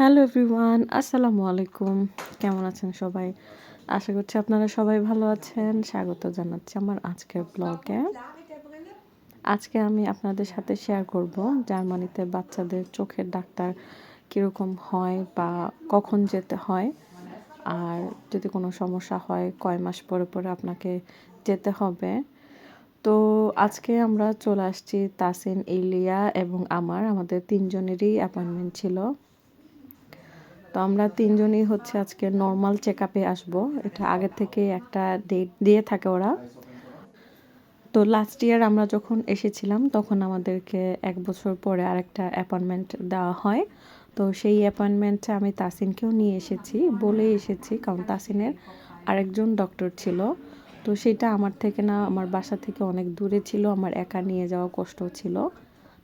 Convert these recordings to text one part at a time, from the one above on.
Hello everyone আসসালামু আলাইকুম কেমন আছেন সবাই? আশা করছি আপনারা সবাই ভালো আছেন। স্বাগত জানাচ্ছি আমার আজকের ব্লগে আজকে আমি আপনাদের সাথে শেয়ার করব জার্মানিতে বাচ্চাদের চোখের ডাক্তার কীরকম হয় বা কখন যেতে হয়। আর যদি কোনো সমস্যা হয়, কয় মাস পরে পরে আপনাকে যেতে হবে। তো আজকে আমরা চলে আসছি তাসিন ইলিয়া এবং আমার, আমাদের তিনজনেরই অ্যাপয়েন্টমেন্ট ছিল। তো আমরা তিনজনই হচ্ছে আজকে নর্মাল চেক আপে আসব। এটা আগের থেকে একটা ডেট দিয়ে থাকে ওরা। তো লাস্ট ইয়ার আমরা যখন এসেছিলাম, তখন আমাদেরকে এক বছর পরে আরেকটা অ্যাপয়েন্টমেন্ট দেওয়া হয়। তো সেই অ্যাপয়েন্টমেন্টে আমি তাসিনকেও নিয়ে এসেছি বলে এসেছি, কারণ তাসিনের আরেকজন ডক্টর ছিল। তো সেটা আমার থেকে না, আমার বাসা থেকে অনেক দূরে ছিল, আমার একা নিয়ে যাওয়া কষ্ট ছিল।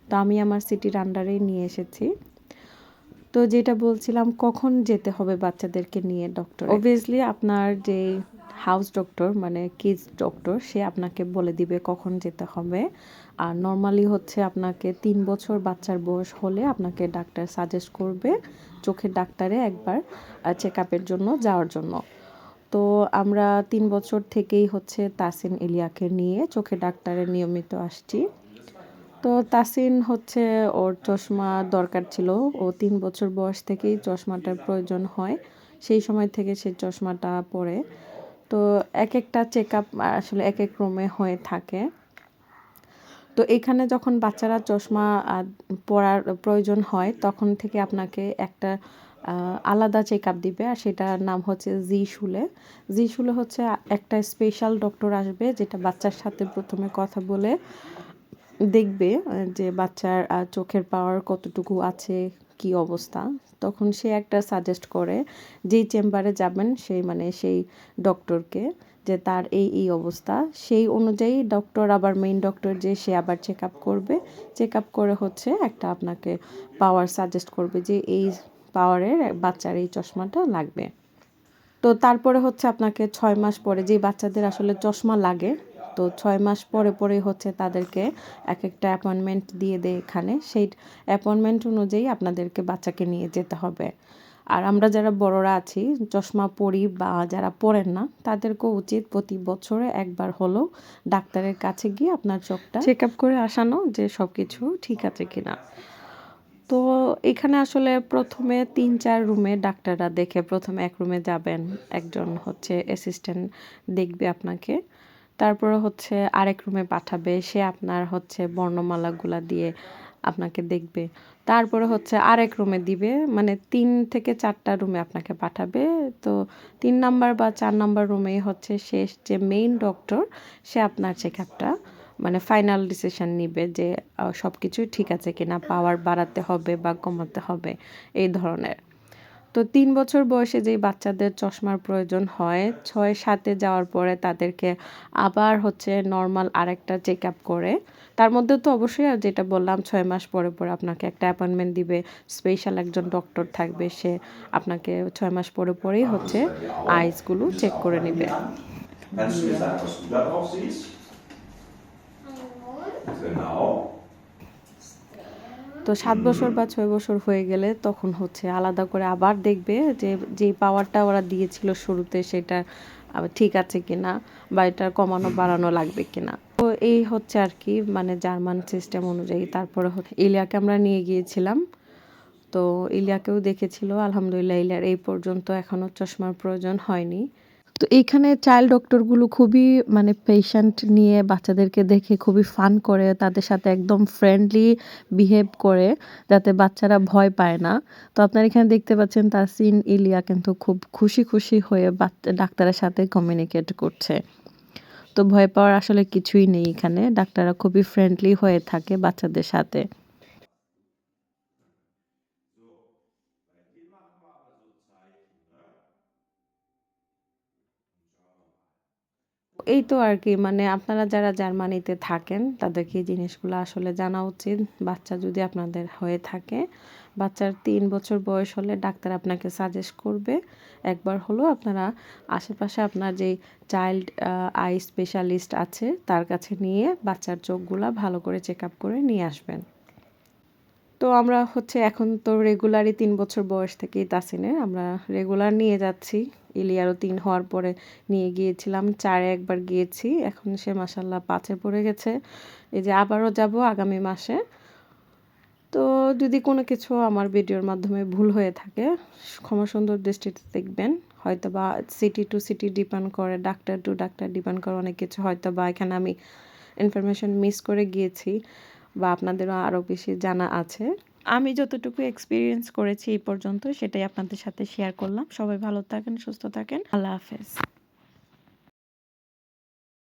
তো আমি আমার সিটির আন্ডারেই নিয়ে এসেছি। তো যেটা বলছিলাম কখন যেতে হবে বাচ্চাদেরকে নিয়ে ডক্টর অবভিয়াসলি আপনার যে হাউস ডক্টর মানে কিডস ডক্টর সে আপনাকে বলে দিবে কখন যেতে হবে। আর নর্মালি হচ্ছে আপনাকে তিন বছর বাচ্চার বয়স হলে আপনাকে ডাক্তার সাজেস্ট করবে চোখের ডাক্তারে একবার চেক আপের জন্য যাওয়ার জন্য। তো আমরা তিন বছর থেকেই হচ্ছে তাসিন ইলিয়াকে নিয়ে চোখের ডাক্তারে নিয়মিত আসছি। তো তাসিন হচ্ছে ওর চশমা দরকার ছিল। ও তিন বছর বয়স থেকেই চশমাটার প্রয়োজন হয়। সেই সময় থেকে সে চশমাটা পরে। তো এক একটা চেক আপ আসলে এক এক রুমে হয়ে থাকে। তো এখানে যখন বাচ্চারা চশমা পরার প্রয়োজন হয়, তখন থেকে আপনাকে একটা আলাদা চেক আপ দিবে। আর সেটার নাম হচ্ছে জি শুলে জি শুলে হচ্ছে একটা স্পেশাল ডক্টর আসবে, যেটা বাচ্চার সাথে প্রথমে কথা বলে দেখবে যে বাচ্চার চোখের পাওয়ার কতটুকু আছে, কি অবস্থা। তখন সে একটা সাজেস্ট করে, যেই চেম্বারে যাবেন, সেই মানে সেই ডক্টরকে যে তার এই এই অবস্থা। সেই অনুযায়ী ডক্টর আবার মেইন ডক্টর যে, সে আবার চেক আপ করবে। চেক আপ করে হচ্ছে একটা আপনাকে পাওয়ার সাজেস্ট করবে যে, এই পাওয়ারের বাচ্চার এই চশমাটা লাগবে। তো তারপরে হচ্ছে আপনাকে ছয় মাস পরে যে বাচ্চাদের আসলে চশমা লাগে তো ছয় মাস পরে পরে হচ্ছে তাদেরকে এক একটা অ্যাপয়েন্টমেন্ট দিয়ে দেয় এখানে। সেই অ্যাপয়েন্টমেন্ট অনুযায়ী আপনাদেরকে বাচ্চাকে নিয়ে যেতে হবে। আর আমরা যারা বড়রা আছি, চশমা পরি বা যারা পড়েন না, তাদেরকেও উচিত প্রতি বছরে একবার হলেও ডাক্তারের কাছে গিয়ে আপনার চোখটা চেক আপ করে আসানো যে সব কিছু ঠিক আছে কিনা। তো এখানে আসলে প্রথমে তিন চার রুমে ডাক্তাররা দেখে প্রথমে এক রুমে যাবেন, একজন হচ্ছে অ্যাসিস্ট্যান্ট দেখবে আপনাকে। তারপরে হচ্ছে আরেক রুমে পাঠাবে, সে আপনার হচ্ছে বর্ণমালাগুলা দিয়ে আপনাকে দেখবে। তারপরে হচ্ছে আরেক রুমে দিবে মানে তিন থেকে চারটা রুমে আপনাকে পাঠাবে। তো তিন নাম্বার বা চার নাম্বার রুমেই হচ্ছে শেষ যে মেইন ডক্টর সে আপনার চেক আপটা মানে ফাইনাল ডিসিশন নিবে যে সব কিছুই ঠিক আছে কিনা পাওয়ার বাড়াতে হবে বা কমাতে হবে, এই ধরনের। তো তিন বছর বয়সে যেই বাচ্চাদের চশমার প্রয়োজন হয় ছয় সাতে যাওয়ার পরে তাদেরকে আবার হচ্ছে নর্মাল আরেকটা চেক আপ করে। তার মধ্যে তো অবশ্যই আর যেটা বললাম ছয় মাস পরে পরে আপনাকে একটা অ্যাপয়েন্টমেন্ট দিবে স্পেশাল একজন ডক্টর থাকবে সে আপনাকে ছয় মাস পরে পরেই হচ্ছে আইসগুলো চেক করে নেবে। Genau. তো সাত বছর বা ছয় বছর হয়ে গেলে তখন হচ্ছে আলাদা করে আবার দেখবে যে যে পাওয়ারটা ওরা দিয়েছিল শুরুতে সেটা ঠিক আছে কিনা বা এটা কমানো বাড়ানো লাগবে কিনা। তো এই হচ্ছে আর কি মানে জার্মান সিস্টেম অনুযায়ী। তারপরে ইলিয়াকে আমরা নিয়ে গিয়েছিলাম। তো ইলিয়াকেও দেখেছিল আলহামদুলিল্লাহ ইলিয়ার এই পর্যন্ত এখনও চশমার প্রয়োজন হয়নি। তো এইখানে চাইল্ড ডক্টরগুলো খুবই মানে পেশেন্ট নিয়ে বাচ্চাদেরকে দেখে খুবই ফান করে, তাদের সাথে একদম ফ্রেন্ডলি বিহেভ করে, যাতে বাচ্চারা ভয় পায় না। তো আপনারা এখানে দেখতে পাচ্ছেন তাসিন ইলিয়া কিন্তু খুব খুশি খুশি হয়ে বাচ্চা ডাক্তারের সাথে কমিউনিকেট করছে। তো ভয় পাওয়ার আসলে কিছুই নেই এখানে, ডাক্তাররা খুবই ফ্রেন্ডলি হয়ে থাকে বাচ্চাদের সাথে। এই তো আর কি মানে আপনারা যারা জার্মানিতে থাকেন, তাদেরকে এই জিনিসগুলো আসলে জানা উচিত। বাচ্চা যদি আপনাদের হয়ে থাকে, বাচ্চার তিন বছর বয়স হলে ডাক্তার আপনাকে সাজেস্ট করবে। একবার হলো আপনারা আশেপাশে আপনার যেই চাইল্ড আই স্পেশালিস্ট আছে, তার কাছে নিয়ে বাচ্চার চোখগুলা ভালো করে চেক আপ করে নিয়ে আসবেন। তো আমরা হচ্ছে এখন তো রেগুলারই তিন বছর বয়স থেকেই তাসিনের আমরা রেগুলার নিয়ে যাচ্ছি। ইলিয়ারও তিন হওয়ার পরে নিয়ে গিয়েছিলাম। চারে একবার গিয়েছি। এখন সে মাসাল্লাহ পাঁচে পড়ে গেছে। এই যে আবারও যাব আগামী মাসে। তো যদি কোনো কিছু আমার ভিডিওর মাধ্যমে ভুল হয়ে থাকে, ক্ষমা সুন্দর দৃষ্টিতে দেখবেন। হয়তো বা সিটি টু সিটি ডিপেন্ড করে ডাক্তার টু ডাক্তার ডিপেন্ড করে অনেক কিছু। হয়তো বা এখানে আমি ইনফরমেশন মিস করে গিয়েছি। বা আপনাদেরও আরও বেশি জানা আছে। আমি যতটুকু এক্সপিরিয়েন্স করেছি এই পর্যন্ত সেটাই আপনাদের সাথে শেয়ার করলাম। সবাই ভালো থাকেন, সুস্থ থাকেন। আল্লাহ হাফেজ।